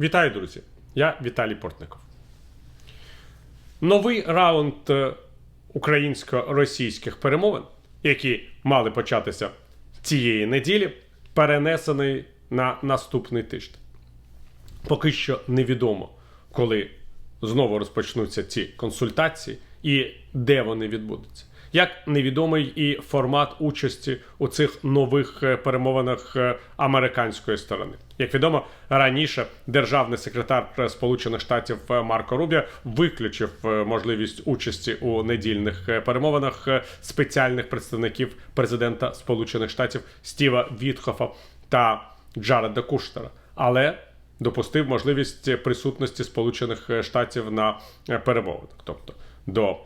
Вітаю, друзі! Я Віталій Портников. Новий раунд е, українсько-російських перемовин, які мали початися цієї неділі, перенесений на наступний тиждень. Поки що невідомо, коли знову розпочнуться ці консультації і де вони відбудуться. Як невідомий і формат участі у цих нових е, перемовинах е, американської сторони. Як відомо, раніше державний секретар Сполучених Штатів е, Марко Рубіо виключив можливість участі у недільних перемовинах спеціальних представників президента Сполучених Штатів Стіва Вітхофа та Джареда Куштера. Але допустив можливість присутності Сполучених Штатів на перемовинах, тобто до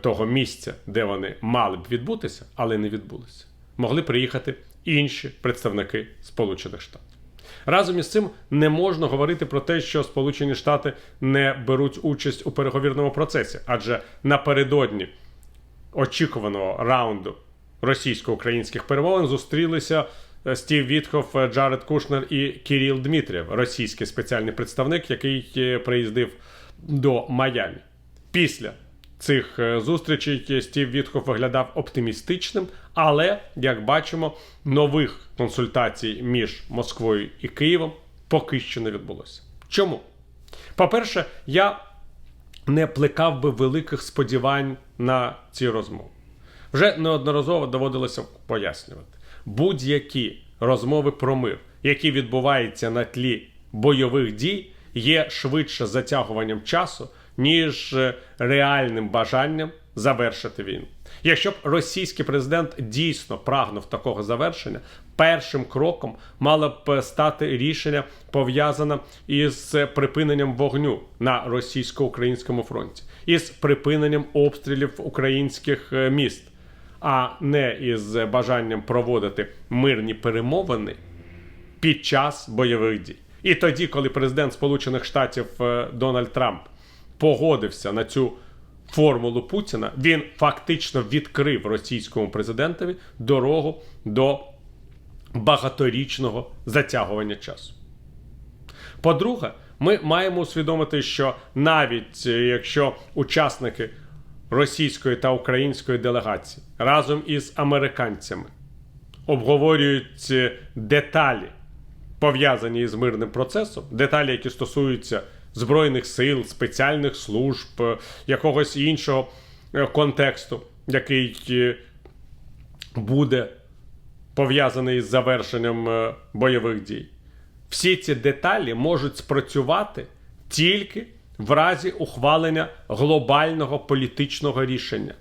того місця, де вони мали б відбутися, але не відбулися. Могли приїхати інші представники Сполучених Штатів. Разом із цим не можна говорити про те, що Сполучені Штати не беруть участь у переговірному процесі, адже напередодні очікуваного раунду російсько-українських перемовин зустрілися е, Стів Вітхоф, е, Джаред Кушнер і Кіріл Дмитрієв, російський спеціальний представник, який е, приїздив до Майамі. Після цих е, зустрічей Стів Вітхоф виглядав оптимістичним, але, як бачимо, нових консультацій між Москвою і Києвом поки що не відбулося. Чому? По-перше, я не плекав би великих сподівань на ці розмови. Вже неодноразово доводилося пояснювати. Будь-які розмови про мир, які відбуваються на тлі бойових дій, є швидше затягуванням часу, ніж е, реальним бажанням завершити війну. Якщо б російський президент дійсно прагнув такого завершення, першим кроком мало б стати рішення пов'язане із припиненням вогню на російсько-українському фронті, із припиненням обстрілів українських е, міст, а не із бажанням проводити мирні перемовини під час бойових дій. І тоді, коли президент Сполучених Штатів е, Дональд Трамп погодився на цю формулу Путіна, він фактично відкрив російському президентові дорогу до багаторічного затягування часу. По-друге, ми маємо усвідомити, що навіть е, якщо учасники російської та української делегації разом із американцями обговорюють е, деталі, пов'язані з мирним процесом, деталі, які стосуються збройних сил, спеціальних служб, е, якогось іншого е, контексту, який е, буде пов'язаний з завершенням бойових дій. Всі ці деталі можуть спрацювати тільки в разі ухвалення глобального політичного рішення.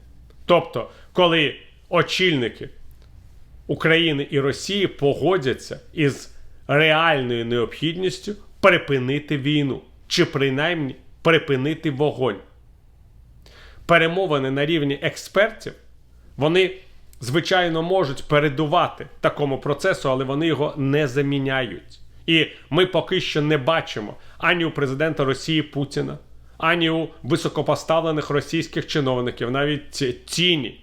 Тобто, коли очільники України і Росії погодяться із реальною необхідністю припинити війну чи принаймні припинити вогонь. Перемовини на рівні експертів, вони, звичайно, можуть передувати такому процесу, але вони його не заміняють. І ми поки що не бачимо ані у президента Росії Путіна, ані у високопоставлених російських чиновників, навіть тіні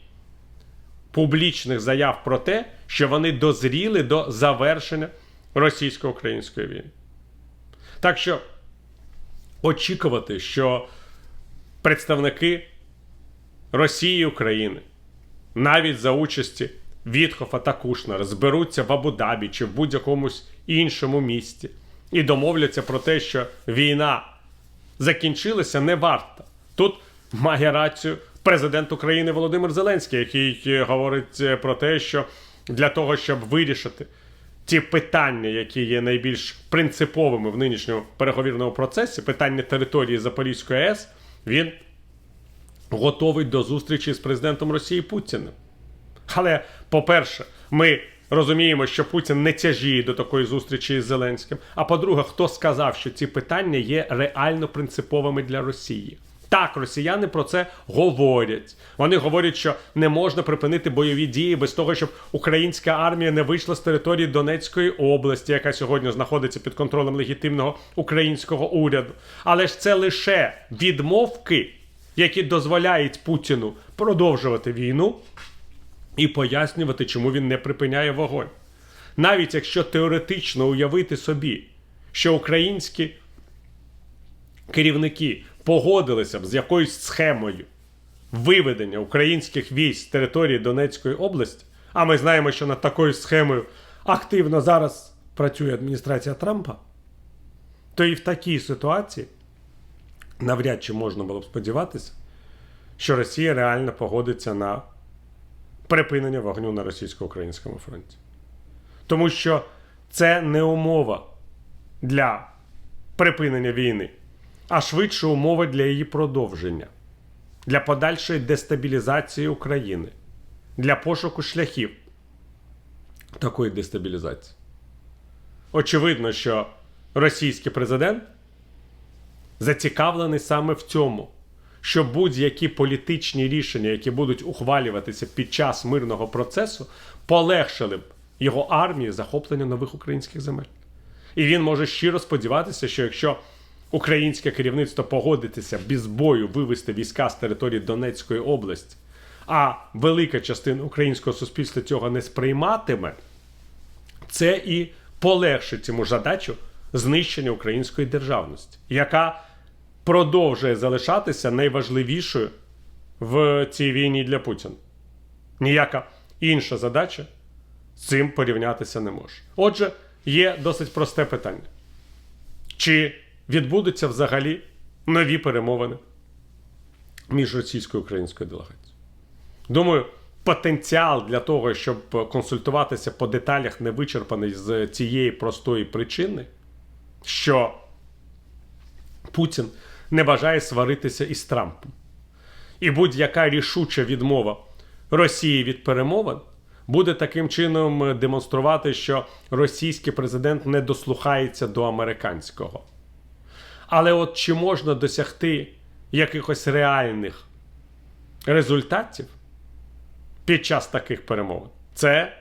публічних заяв про те, що вони дозріли до завершення російсько-української війни. Так що очікувати, що представники Росії і України навіть за участі Вітхофа та Кушнера зберуться в Абу-Дабі чи в будь-якомусь іншому місті і домовляться про те, що війна закінчилася, не варто. Тут має рацію президент України Володимир Зеленський, який е, говорить е, про те, що для того, щоб вирішити ті питання, які є найбільш принциповими в нинішньому переговірному процесі, питання території Запорізької АЕС, він готовий до зустрічі з президентом Росії Путіним. Але, по-перше, ми розуміємо, що Путін не тяжіє до такої зустрічі із Зеленським. А по-друге, хто сказав, що ці питання є реально принциповими для Росії? Так, росіяни про це говорять. Вони говорять, що не можна припинити бойові дії без того, щоб українська армія не вийшла з території Донецької області, яка сьогодні знаходиться під контролем легітимного українського уряду. Але ж це лише відмовки, які дозволяють Путіну продовжувати війну і пояснювати, чому він не припиняє вогонь. Навіть якщо теоретично уявити собі, що українські керівники погодилися б з якоюсь схемою виведення українських військ з території Донецької області, а ми знаємо, що над такою схемою активно зараз працює адміністрація Трампа, то і в такій ситуації навряд чи можна було б сподіватися, що Росія реально погодиться на припинення вогню на російсько-українському фронті. Тому що це не умова для припинення війни, а швидше умова для її продовження, для подальшої дестабілізації України, для пошуку шляхів такої дестабілізації. Очевидно, що російський президент зацікавлений саме в цьому, що будь-які політичні рішення, які будуть ухвалюватися під час мирного процесу, полегшили б його армії захоплення нових українських земель. І він може щиро сподіватися, що якщо українське керівництво погодиться без бою вивести війська з території Донецької області, а велика частина українського суспільства цього не сприйматиме, це і полегшить йому задачу знищення української державності, яка продовжує залишатися найважливішою в цій війні для Путіна. Ніяка інша задача з цим порівнятися не може. Отже, є досить просте питання: чи відбудуться взагалі нові перемовини між російською і українською делегацією? Думаю, потенціал для того, щоб консультуватися по деталях, не вичерпаний з цієї простої причини, що Путін не бажає сваритися із Трампом. І будь-яка рішуча відмова Росії від перемовин буде таким чином демонструвати, що російський президент не дослухається до американського. Але от чи можна досягти якихось реальних результатів під час таких перемовин? Це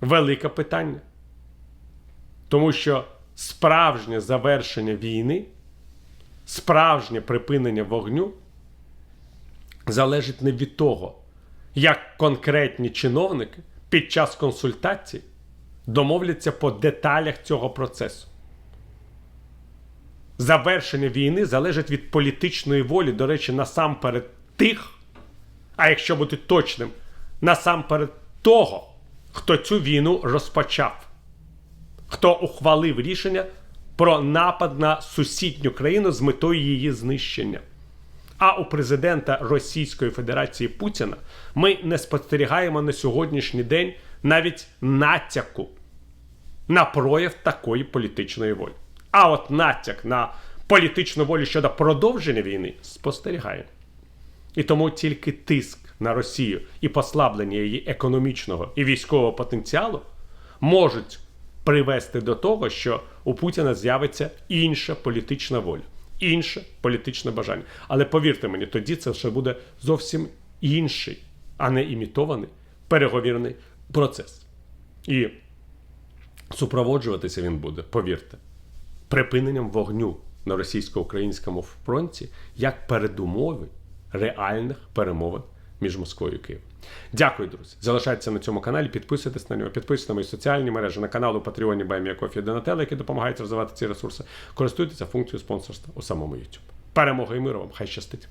велике питання. Тому що справжнє завершення війни, справжнє припинення вогню залежить не від того, як конкретні чиновники під час консультацій домовляться по деталях цього процесу. Завершення війни залежить від політичної волі, до речі, насамперед тих, а якщо бути точним, насамперед того, хто цю війну розпочав, хто ухвалив рішення про напад на сусідню країну з метою її знищення. А у президента Російської Федерації Путіна ми не спостерігаємо на сьогоднішній день навіть натяку на прояв такої політичної волі. А от натяк на політичну волю щодо продовження війни спостерігаємо. І тому тільки тиск на Росію і послаблення її економічного і військового потенціалу можуть привести до того, що у Путіна з'явиться інша політична воля, інше політичне бажання. Але повірте мені, тоді це вже буде зовсім інший, а не імітований переговірний процес. І супроводжуватися він буде, повірте, припиненням вогню на російсько-українському фронті як передумови реальних перемовин між Москвою і Києвом. Дякую, друзі. Залишайтеся на цьому каналі, підписуйтесь на нього, підписуйтесь на мої соціальні мережі, на канал у Патреоні Баймія Кофі Донателла, які допомагають розвивати ці ресурси. Користуйтеся функцією спонсорства у самому YouTube. Перемоги і миру вам! Хай щастить!